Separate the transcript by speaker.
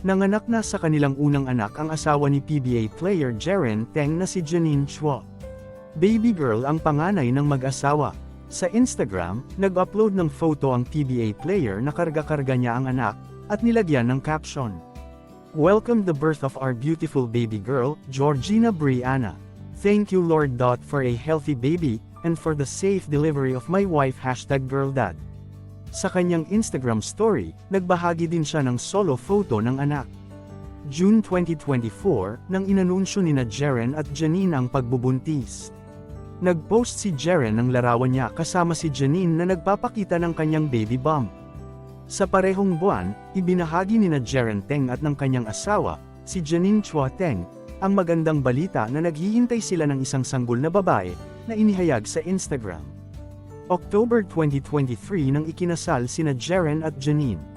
Speaker 1: Nanganak na sa kanilang unang anak ang asawa ni PBA player Jeren Teng na si Janine Chua. Baby girl ang panganay ng mag-asawa. Sa Instagram, nag-upload ng photo ang PBA player na karga-karga niya ang anak, at nilagyan ng caption. Welcome the birth of our beautiful baby girl, Georgina Brianna. Thank you Lord. for a healthy baby, and for the safe delivery of my wife hashtag girldad. Sa kanyang Instagram story, nagbahagi din siya ng solo photo ng anak. June 2024, nang inanunsyo ni na Jeren at Janine ang pagbubuntis. Nag-post si Jeren ng larawan niya kasama si Janine na nagpapakita ng kanyang baby bump. Sa parehong buwan, ibinahagi ni na Jeren Teng at ng kanyang asawa, si Janine Chua Teng, ang magandang balita na naghihintay sila ng isang sanggol na babae, na inihayag sa Instagram. October 2023 nang ikinasal sina Jeren at Janine.